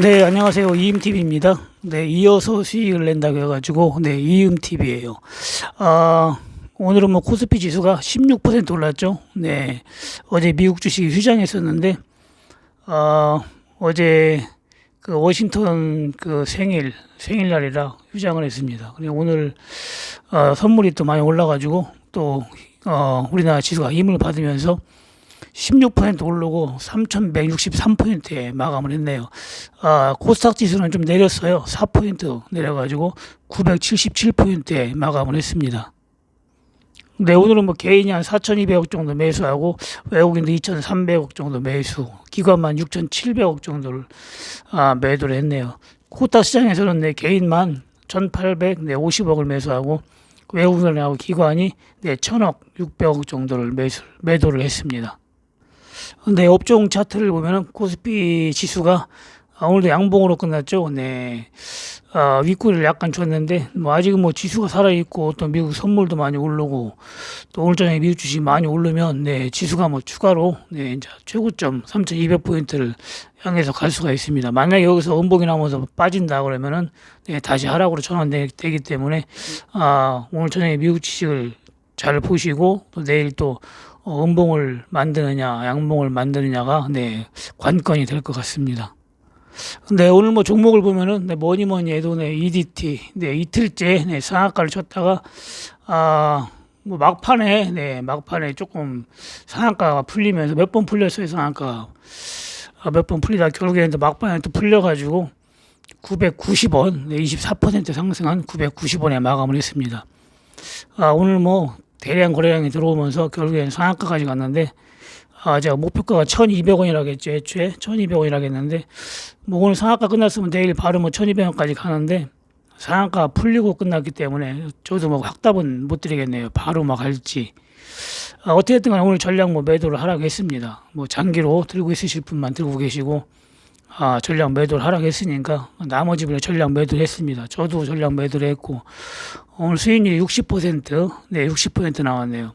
네, 안녕하세요. 이음TV입니다. 네, 이어서 수익을 낸다고 해가지고, 네, 이음TV예요 아, 오늘은 뭐 코스피 지수가 16% 올랐죠. 네, 어제 미국 주식이 휴장했었는데, 아, 어제 그 워싱턴 그 생일, 생일날이라 휴장을 했습니다. 그리고 오늘, 어, 선물이 또 많이 올라가지고, 또, 어, 우리나라 지수가 힘을 받으면서 16% 오르고 3,163포인트에 마감을 했네요. 아, 코스닥 지수는 좀 내렸어요. 4포인트 내려가지고 977포인트에 마감을 했습니다. 네, 오늘은 뭐 개인이 한 4,200억 정도 매수하고 외국인도 2,300억 정도 매수, 기관만 6,700억 정도를 아, 매도를 했네요. 코스닥 시장에서는 네, 개인만 1,850억을 매수하고 외국인하고 기관이 네, 1,000억 600억 정도를 매수, 매도를 했습니다. 근데 업종 차트를 보면은 코스피 지수가 아, 오늘도 양봉으로 끝났죠. 네. 아, 윗꼬리를 약간 줬는데 뭐 아직은 뭐 지수가 살아 있고 또 미국 선물도 많이 오르고 또 오늘 저녁에 미국 주식 많이 오르면 네, 지수가 뭐 추가로 네, 이제 최고점 3,200 포인트를 향해서 갈 수가 있습니다. 만약에 여기서 음봉이 나면서 빠진다 그러면은 네, 다시 하락으로 전환되기 때문에 아, 오늘 저녁에 미국 주식을 잘 보시고 또 내일 또 어, 음봉을 만드느냐, 양봉을 만드느냐가 네, 관건이 될 것 같습니다. 근데 오늘 뭐 종목을 보면은 네, 뭐니 뭐니 해도 네, EDT 네, 이틀째 네, 상한가를 쳤다가 아, 뭐 막판에 네, 막판에 조금 상한가가 풀리면서 몇 번 풀렸어요, 상한가. 아, 몇 번 풀리다 결국에는 또 막판에 또 풀려 가지고 990원, 네, 24% 상승한 990원에 마감을 했습니다. 아, 오늘 뭐 대량 거래량이 들어오면서 결국에는 상한가까지 갔는데 아, 제가 목표가가 1,200원이라고 했죠. 애초에 1,200원이라고 했는데 뭐 오늘 상한가 끝났으면 내일 바로 뭐 1,200원까지 가는데 상한가 풀리고 끝났기 때문에 저도 뭐 확답은 못 드리겠네요. 바로 막 할지. 아, 어떻게든 간에 오늘 전량 뭐 매도를 하라고 했습니다. 뭐 장기로 들고 있으실 분만 들고 계시고 아, 전량 매도를 하라고 했으니까 나머지 분에 전량 매도를 했습니다. 저도 전량 매도를 했고 오늘 수익률이 60%, 네, 60% 나왔네요.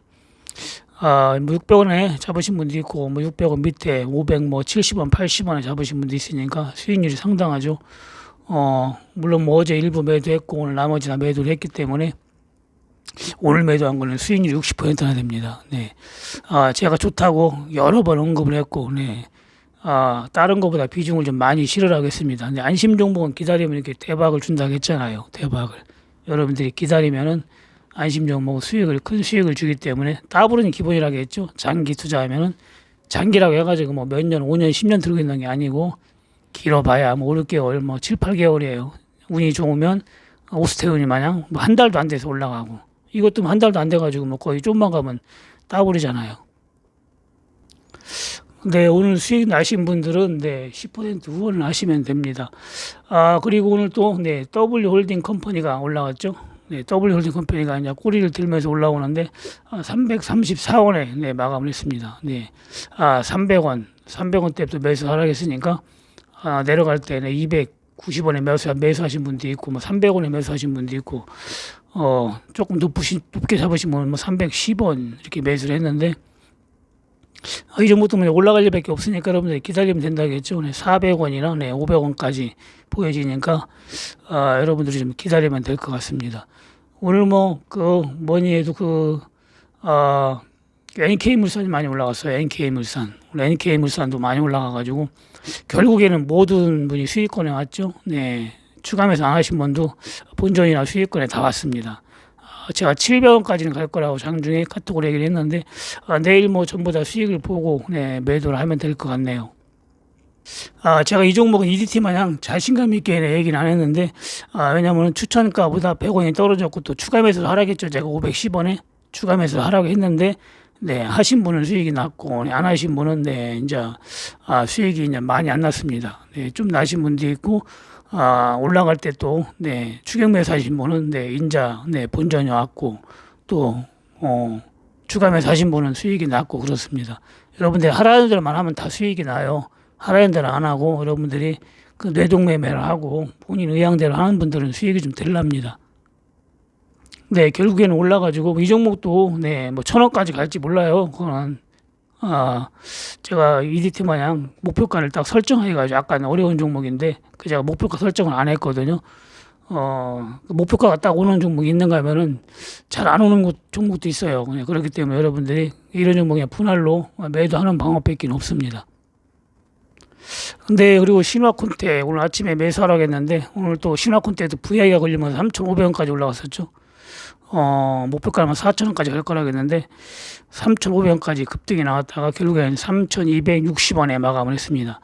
아, 뭐 600원에 잡으신 분도 있고, 뭐 600원 밑에 500, 뭐 70원, 80원에 잡으신 분도 있으니까 수익률이 상당하죠. 어, 물론 뭐 어제 일부 매도했고, 오늘 나머지 다 매도를 했기 때문에 오늘 매도한 거는 수익률이 60%나 됩니다. 네. 아, 제가 좋다고 여러 번 언급을 했고, 네. 아, 다른 것보다 비중을 좀 많이 실으라고 했습니다. 근데 안심 종목은 기다리면 이렇게 대박을 준다고 했잖아요. 대박을. 여러분들이 기다리면은 안심 종목 수익을 큰 수익을 주기 때문에 따블은 기본이라고 했죠. 장기 투자하면은 장기라고 해가지고 뭐 몇 년, 5년, 10년 들고 있는 게 아니고 길어봐야 뭐 5, 6개월, 뭐 7, 8개월이에요. 운이 좋으면 오스테운이 마냥 뭐 한 달도 안 돼서 올라가고 이것도 한 달도 안 돼가지고 뭐 거의 좀만 가면 따블이잖아요. 네, 오늘 수익 나신 분들은 네, 10% 후원을 하시면 됩니다. 아, 그리고 오늘 또 네, W 홀딩 컴퍼니가 올라왔죠. 네, W 홀딩 컴퍼니가 이제 꼬리를 들면서 올라오는데 아, 334원에 네, 마감을 했습니다. 네. 아, 300원, 300원 때부터 매수 하락했으니까 아, 내려갈 때는 290원에 매수 매수하신 분도 있고 뭐 300원에 매수하신 분도 있고 어, 조금 높으신 높게 잡으신 분은 뭐 310원 이렇게 매수를 했는데 아, 이 정도 면 올라갈 일밖에 없으니까 여러분들 기다리면 된다겠죠. 네, 400원이나 네, 500원까지 보여지니까 아, 여러분들이 좀 기다리면 될 것 같습니다. 오늘 뭐 그 뭐니 해도 그 아, NK 물산이 많이 올라갔어요. NK 물산. NK 물산도 많이 올라가가지고 결국에는 모든 분이 수익권에 왔죠. 네. 추가매수 안 하신 분도 본전이나 수익권에 다 왔습니다. 아, 제가 700원까지는 갈 거라고 장중에 카톡으로 얘기를 했는데 아, 내일 뭐 전부 다 수익을 보고 네, 매도를 하면 될 것 같네요. 아, 제가 이 종목은 EDT 마냥 자신감 있게 얘기는 안 했는데 아, 왜냐면 추천가보다 100원이 떨어졌고 또 추가 매수를 하라겠죠. 제가 510원에 추가 매수를 하라고 했는데 네, 하신 분은 수익이 났고 네, 안 하신 분은 네, 이제 아, 수익이 이제 많이 안 났습니다. 네, 좀 나신 분도 있고 아, 올라갈 때 또, 네, 추격 매수 하신 분은, 네, 인자, 네, 본전이 왔고, 또, 어, 추가 매수 하신 분은 수익이 났고, 그렇습니다. 여러분들 하라는 대로만 하면 다 수익이 나요. 하라는 대로 안 하고, 여러분들이 그 뇌동매매를 하고, 본인 의향대로 하는 분들은 수익이 좀 덜납니다. 네, 결국에는 올라가지고, 이 종목도, 네, 뭐, 천억까지 갈지 몰라요. 그거는, 아, 제가 EDT 마냥 목표가를 딱 설정해가지고 약간 어려운 종목인데 그 제가 목표가 설정을 안 했거든요. 어, 그 목표가가 딱 오는 종목이 있는가 하면은 잘 안 오는 곳- 종목도 있어요. 그냥 그렇기 때문에 여러분들이 이런 종목에 분할로 매도하는 방법밖에 없습니다. 근데 그리고 신화콘테 오늘 아침에 매수하라고 했는데 오늘 또 신화콘테도 VI가 걸리면서 3,500원까지 올라갔었죠. 어, 목표가는 4,000원까지 갈 거라고 했는데 3,500원까지 급등이 나왔다가 결국엔 3,260원에 마감을 했습니다.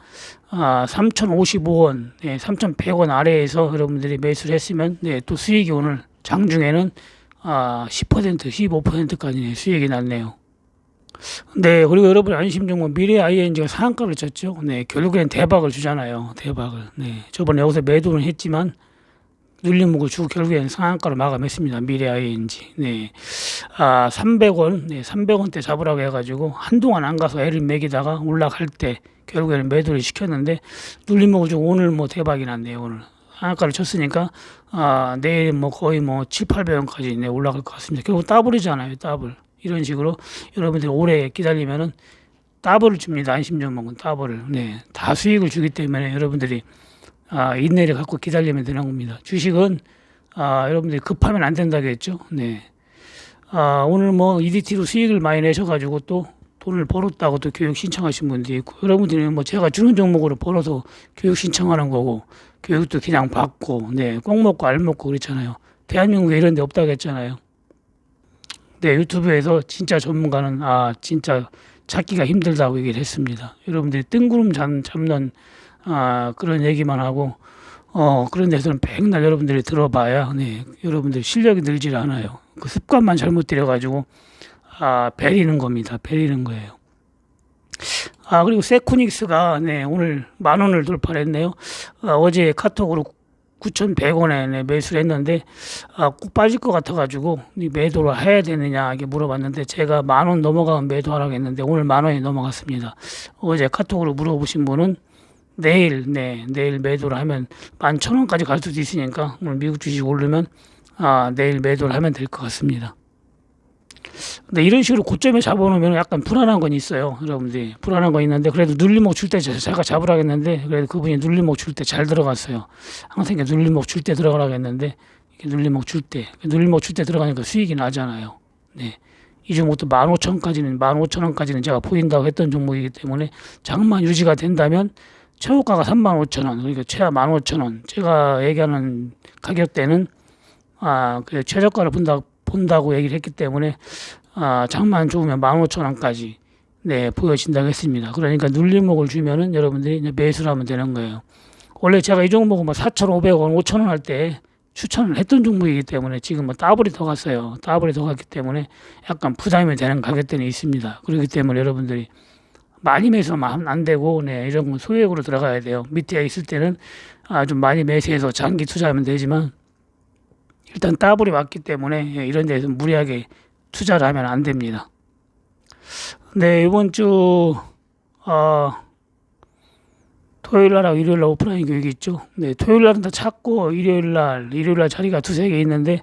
아, 3,055원, 네, 3,100원 아래에서 여러분들이 매수를 했으면 네, 또 수익이 오늘 장중에는 아, 10%, 15%까지 수익이 났네요. 네, 그리고 여러분 안심 종목 미래 ING가 상한가를 쳤죠. 네, 결국엔 대박을 주잖아요. 대박을. 네, 저번에 여기서 매도는 했지만 눌림목을 주고 결국엔 상한가로 마감했습니다. 미래 ING. 네, 아 300원, 네, 300원대 잡으라고 해가지고 한동안 안 가서 애를 매기다가 올라갈 때 결국에는 매도를 시켰는데 눌림목을 주고 오늘 뭐 대박이 났네요. 오늘 상한가를 쳤으니까 아 내일 뭐 거의 뭐 7, 800원까지 네, 올라갈 것 같습니다. 결국 더블이잖아요. 더블. 이런 식으로 여러분들이 오래 기다리면은 더블을 줍니다. 안심종목은 더블을. 네. 다 수익을 주기 때문에 여러분들이 아, 인내를 갖고 기다리면 되는 겁니다. 주식은 아, 여러분들이 급하면 안 된다겠죠. 네. 아, 오늘 뭐 EDT로 수익을 많이 내셔가지고 또 돈을 벌었다고 또 교육 신청하신 분도 있고 여러분들이 뭐 제가 주는 종목으로 벌어서 교육 신청하는 거고 교육도 그냥 받고 네, 꼭 먹고 알 먹고 그렇잖아요. 대한민국에 이런 데 없다고 했잖아요. 네, 유튜브에서 진짜 전문가는 아 진짜 찾기가 힘들다고 얘기를 했습니다. 여러분들이 뜬구름 잡, 잡는 아 그런 얘기만 하고 어 그런 데서는 백날 여러분들이 들어봐야 네 여러분들 실력이 늘질 않아요. 그 습관만 잘못 들여가지고 아 베리는 겁니다. 베리는 거예요. 아 그리고 세코닉스가 네 오늘 만 원을 돌파했네요. 아, 어제 카톡으로 9,100원에 네, 매수를 했는데 아, 꼭 빠질 것 같아가지고 이 매도를 해야 되느냐 이렇게 물어봤는데 제가 만 원 넘어가면 매도하라고 했는데 오늘 만 원이 넘어갔습니다. 어제 카톡으로 물어보신 분은 내일 네 내일 매도를 하면 만 천 원까지 갈 수도 있으니까 오늘 미국 주식 오르면 아 내일 매도를 하면 될 것 같습니다. 근데 이런 식으로 고점에 잡아놓으면 약간 불안한 건 있어요. 여러분들이 불안한 건 있는데 그래도 눌림목 줄 때 제가 잡으라고 했는데 그래도 그분이 눌림목 줄 때 잘 들어갔어요. 항상 이렇게 눌림목 줄 때 들어가라고 했는데 눌림목 줄 때 눌림목 줄 때 들어가니까 수익이 나잖아요. 네. 이 종목도 15,000원까지는 15,000원까지는 제가 보인다고 했던 종목이기 때문에 장만 유지가 된다면 최고가가 35,000원 그러니까 최하 15,000원 제가 얘기하는 가격대는 아, 그 최저가를 본다, 본다고 얘기를 했기 때문에 아, 장만 좋으면 15,000원까지 네, 보여진다고 했습니다. 그러니까 눌림목을 주면은 여러분들이 매수를 하면 되는 거예요. 원래 제가 이 종목은 뭐 4,500원, 5,000원 할 때 추천을 했던 종목이기 때문에 지금 뭐 더블이 더 갔어요. 더블이 더 갔기 때문에 약간 부담이 되는 가격대는 있습니다. 그렇기 때문에 여러분들이 많이 매수하면 안- 안 되고 네, 이런 건 소액으로 들어가야 돼요. 밑에 있을 때는 아, 좀 많이 매수해서 장기 투자하면 되지만 일단 더블이 왔기 때문에 예, 이런 데서 무리하게 투자를 하면 안 됩니다. 네, 이번 주, 어, 토요일 날하고 일요일 날 오프라인 교육이 있죠. 네, 토요일 날은 다 찾고, 일요일 날, 일요일 날 자리가 두세 개 있는데,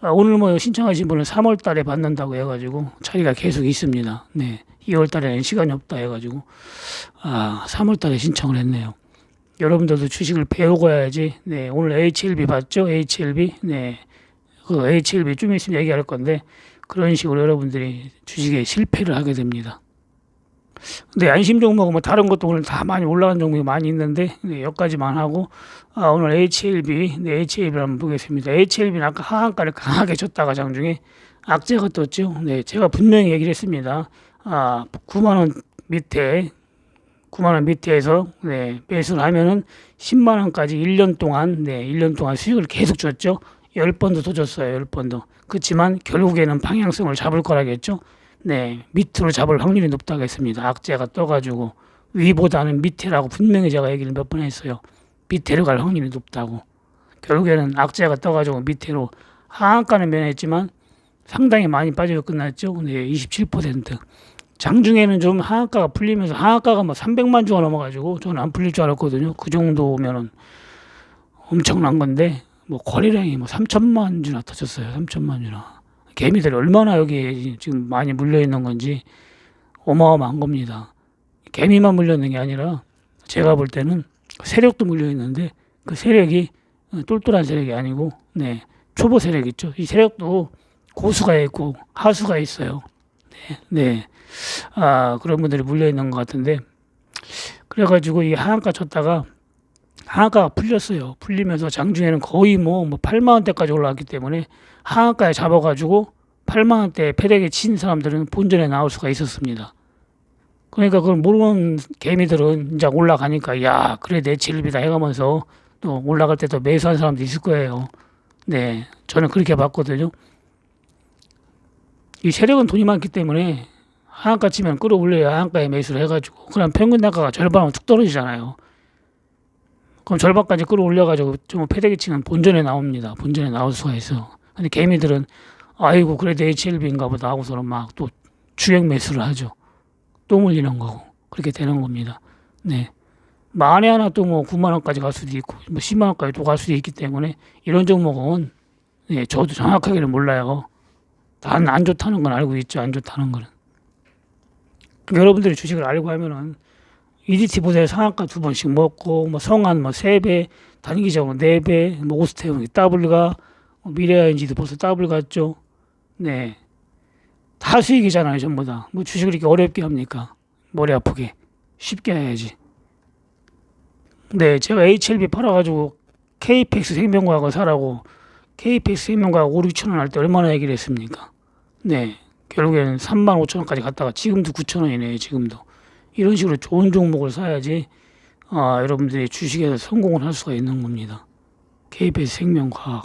아, 오늘 뭐 신청하신 분은 3월 달에 받는다고 해가지고, 자리가 계속 있습니다. 네, 2월 달에는 시간이 없다 해가지고, 아, 3월 달에 신청을 했네요. 여러분들도 주식을 배우고 해야지. 네, 오늘 HLB 봤죠? HLB. 네, 그 HLB 좀 있으면 얘기할 건데, 그런 식으로 여러분들이 주식에 실패를 하게 됩니다. 근데 안심 종목은 뭐 다른 것도 오늘 다 많이 올라간 종목이 많이 있는데 네, 여기까지만 하고 아, 오늘 HLB 네, HLB 한번 보겠습니다. HLB는 아까 하한가를 강하게 줬다가 장중에 악재가 떴죠. 네, 제가 분명히 얘기를 했습니다. 아, 9만 원 밑에 9만 원 밑에서 네, 매수를 하면은 10만 원까지 1년 동안 네, 1년 동안 수익을 계속 줬죠. 10번도 더 줬어요. 10번도. 그렇지만 결국에는 방향성을 잡을 거라겠죠. 네, 밑으로 잡을 확률이 높다고 했습니다. 악재가 떠 가지고 위보다는 밑에라고 분명히 제가 얘기를 몇 번 했어요. 밑에로 갈 확률이 높다고. 결국에는 악재가 떠 가지고 밑으로 하한가는 면했지만 상당히 많이 빠지고 끝났죠. 네, 27%. 장중에는 좀 하한가가 풀리면서 하한가가 뭐 300만 주가 넘어가지고 저는 안 풀릴 줄 알았거든요. 그 정도면은 엄청난 건데 뭐 거래량이 뭐 3천만 주나 터졌어요. 3천만 주나. 개미들이 얼마나 여기 지금 많이 물려 있는 건지 어마어마한 겁니다. 개미만 물려있는 게 아니라 제가 볼 때는 세력도 물려 있는데 그 세력이 똘똘한 세력이 아니고 네 초보 세력 있죠. 이 세력도 고수가 있고 하수가 있어요. 네, 네. 아 그런 분들이 물려 있는 것 같은데 그래가지고 이 하한가 쳤다가 하한가가 풀렸어요. 풀리면서 장중에는 거의 뭐, 뭐 8만 원대까지 올라왔기 때문에 하한가에 잡아가지고 8만 원대 패대기 친 사람들은 본전에 나올 수가 있었습니다. 그러니까 그걸 모르는 개미들은 이제 올라가니까 야 그래 내 질비다 해가면서 또 올라갈 때 또 매수한 사람도 있을 거예요. 네, 저는 그렇게 봤거든요. 이 세력은 돈이 많기 때문에 하한가 치면 끌어올려야 하한가에 매수를 해가지고 그럼 평균 단가가 절반은 툭 떨어지잖아요. 그럼 절반까지 끌어올려가지고 좀 패대기 치면 본전에 나옵니다. 본전에 나올 수가 있어. 근데 개미들은 아이고 그래도 HLB인가 보다 하고서는 막 또 주행 매수를 하죠. 또 물리는 거고 그렇게 되는 겁니다. 네. 만에 하나 또 뭐 9만 원까지 갈 수도 있고 뭐 10만 원까지 또 갈 수도 있기 때문에 이런 종목은 예, 저도 정확하게는 몰라요. 단 안 좋다는 건 알고 있죠. 안 좋다는 거는. 여러분들이 주식을 알고 하면은 EDT 보세 상한가 두 번씩 먹고 뭐 성한 뭐 세 배, 단기적으로 네 배, 뭐 오스테온 더블가 뭐 미래아인지도 벌써 더블 갔죠. 네. 다 수익이잖아요, 전부 다. 뭐 주식을 이렇게 어렵게 합니까? 머리 아프게. 쉽게 해야지. 네, 제가 HLB 팔아가지고 KPX 생명과학을 사라고 KPX 생명과학 5, 6천 원 할 때 얼마나 얘기를 했습니까? 네. 결국에는 3만 5천 원까지 갔다가 지금도 9천 원이네요, 지금도. 이런 식으로 좋은 종목을 사야지 아, 여러분들이 주식에서 성공을 할 수가 있는 겁니다. KBS 생명과학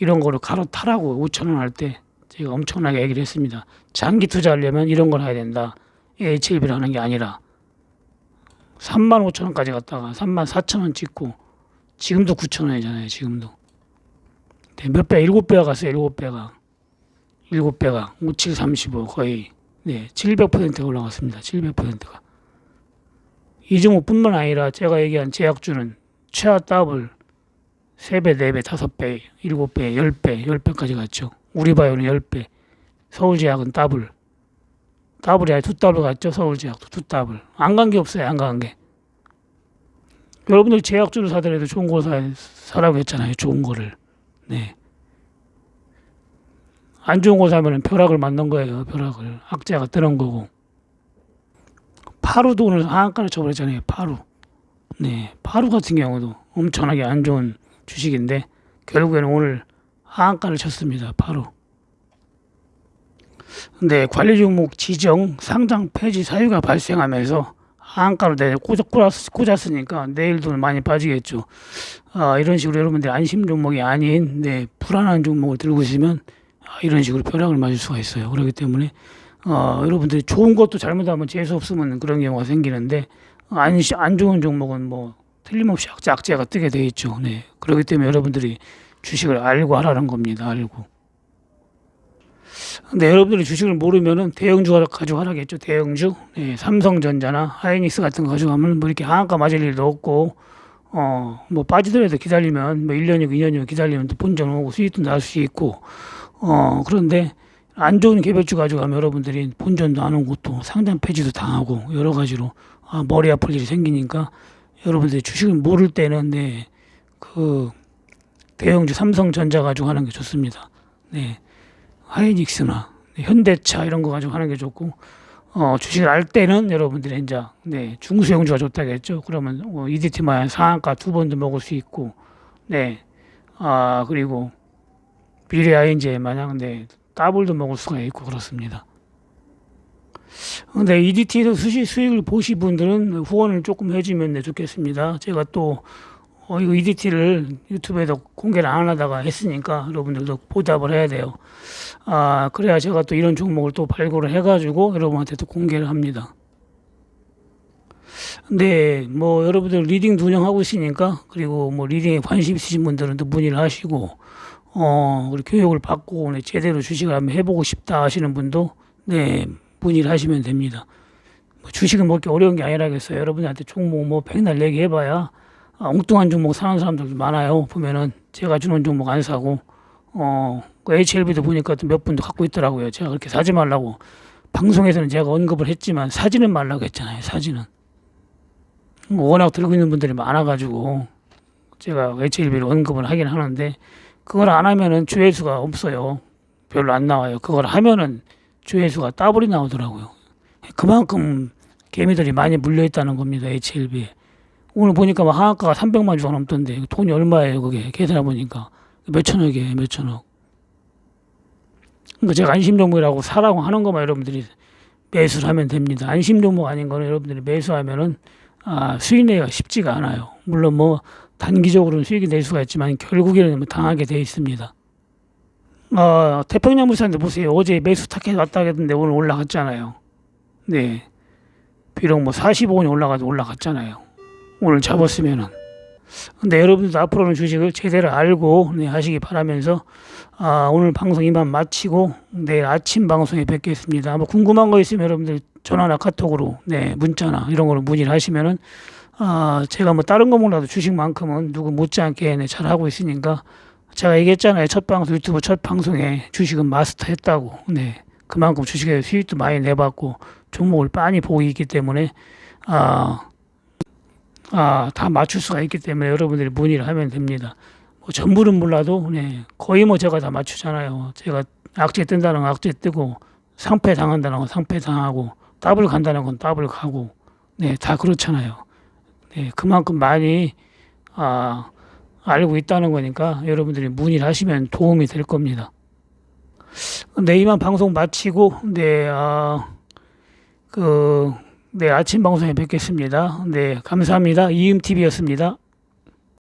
이런 거를 갈아타라고 5천 원 할 때 제가 엄청나게 얘기를 했습니다. 장기 투자하려면 이런 걸 해야 된다. HLB를 하는 게 아니라 3만 5천 원까지 갔다가 3만 4천 원 찍고 지금도 9천 원이잖아요. 지금도 네, 몇 배? 7배가 갔어요. 7배가 7배가 57, 35 거의 네, 700%가 올라갔습니다. 700%가. 이 종목뿐만 아니라 제가 얘기한 제약주는 최하 더블 3배, 4배, 5배, 7배, 10배, 10배까지 갔죠. 우리바이오는 10배, 서울제약은 더블. 더블이 아니라 두 더블 갔죠. 서울제약도 두 더블. 안 간 게 없어요. 안 간 게. 여러분들 제약주를 사더라도 좋은 거 사, 사라고 했잖아요. 좋은 거를. 네. 안 좋은 거 사면은 벼락을 맞는 거예요. 벼락을 악재가 뜨는 거고. 파루도 오늘 하한가를 쳐버렸잖아요. 파루. 네, 파루 같은 경우도 엄청나게 안 좋은 주식인데 결국에는 오늘 하한가를 쳤습니다. 파루. 근데 관리 종목 지정 상장 폐지 사유가 발생하면서 하한가로 내 꽂았, 꽂았 으니까 내일도 많이 빠지겠죠. 아, 이런 식으로 여러분들 안심 종목이 아닌 네, 불안한 종목을 들고 있으면 아, 이런 식으로 벼락을 맞을 수가 있어요. 그렇기 때문에 어, 여러분들이 좋은 것도 잘못하면 재수 없으면 그런 경우가 생기는데 안, 안 좋은 종목은 뭐 틀림없이 악재, 악재가 뜨게 돼 있죠. 네. 그렇기 때문에 여러분들이 주식을 알고 하라는 겁니다. 알고. 근데 여러분들이 주식을 모르면은 대형주 가지고 하라겠죠. 대형주. 네, 삼성전자나 하이닉스 같은 거 가지고 하면 뭐 이렇게 하한가 맞을 일도 없고 어, 뭐 빠지더라도 기다리면 뭐 1년이고 2년이고 기다리면 또 본전 오고 수익도 날 수 있고 어, 그런데 안 좋은 개별주 가지고 가면 여러분들이 본전도 안 오고 또 상장 폐지도 당하고 여러 가지로 아, 머리 아플 일이 생기니까 여러분들이 주식을 모를 때는 네, 그 대형주 삼성전자 가지고 하는 게 좋습니다. 네. 하이닉스나 네, 현대차 이런 거 가지고 하는 게 좋고 어, 주식을 알 때는 여러분들이 이제 네, 중수형주가 좋다겠죠. 그러면 어, EDT만 상한가 두 번도 먹을 수 있고 네. 아, 그리고 미래 아인제 마냥 네, 더블도 먹을 수가 있고 그렇습니다. 근데 EDT에서 수시 수익을 보신 분들은 후원을 조금 해주면 네, 좋겠습니다. 제가 또 어, 이거 EDT를 유튜브에도 공개를 안 하다가 했으니까 여러분들도 보답을 해야 돼요. 아, 그래야 제가 또 이런 종목을 또 발굴을 해가지고 여러분한테 또 공개를 합니다. 근데 뭐 여러분들 리딩도 운영하고 있으니까 그리고 뭐 리딩에 관심 있으신 분들은 또 문의를 하시고 어, 우리 교육을 받고 네, 제대로 주식을 한번 해보고 싶다 하시는 분도 네, 문의를 하시면 됩니다. 뭐 주식은 먹기 어려운 게 아니라겠어요. 여러분한테 종목 뭐 백날 얘기해봐야 아, 엉뚱한 종목 사는 사람들도 많아요. 보면은 제가 주는 종목 안 사고 어, 그 HLB도 보니까 또 몇 분도 갖고 있더라고요. 제가 그렇게 사지 말라고 방송에서는 제가 언급을 했지만 사진은 말라고 했잖아요. 사진은 워낙 들고 있는 분들이 많아가지고 제가 HLB를 언급을 하긴 하는데 그걸 안 하면은 조회수가 없어요. 별로 안 나와요. 그걸 하면은 조회수가 더블이 나오더라고요. 그만큼 개미들이 많이 물려 있다는 겁니다. HLB에. 오늘 보니까 막 하한가가 300만 주가 넘던데 돈이 얼마예요, 그게? 계산해 보니까 몇천억이에요, 몇천억. 그러니까 제가 안심종목이라고 사라고 하는 것만 여러분들이 매수를 하면 됩니다. 안심종목 아닌 거는 여러분들이 매수하면은 아, 수익 내기가 쉽지가 않아요. 물론 뭐 단기적으로는 수익이 낼 수가 있지만 결국에는 뭐 당하게 돼 있습니다. 어, 태평양 물산도 보세요. 어제 매수 타켓 왔다 했는데 오늘 올라갔잖아요. 네. 비록 뭐 45원이 올라가도 올라갔잖아요. 오늘 잡았으면은. 근데 여러분들도 앞으로는 주식을 제대로 알고 네, 하시기 바라면서 아, 오늘 방송 이만 마치고 내일 아침 방송에 뵙겠습니다. 뭐 궁금한 거 있으면 여러분들 전화나 카톡으로 네, 문자나 이런 걸로 문의를 하시면은 아, 제가 뭐 다른 거 몰라도 주식만큼은 누구 못지않게 네, 잘 하고 있으니까 제가 얘기했잖아요. 첫 방송 유튜브 첫 방송에 주식은 마스터 했다고. 네. 그만큼 주식에 수익도 많이 내봤고 종목을 많이 보고 있기 때문에 아, 아, 다 맞출 수가 있기 때문에 여러분들이 문의를 하면 됩니다. 뭐 전부는 몰라도 네, 거의 뭐 제가 다 맞추잖아요. 제가 악재 뜬다는 건 악재 뜨고 상패 당한다는 건 상패 당하고 더블 간다는 건 더블 가고 네, 다 그렇잖아요. 네, 그만큼 많이 아, 알고 있다는 거니까 여러분들이 문의를 하시면 도움이 될 겁니다. 네, 이만 방송 마치고 네, 아, 그, 네, 아침 방송에 뵙겠습니다. 네, 감사합니다. 이음TV였습니다.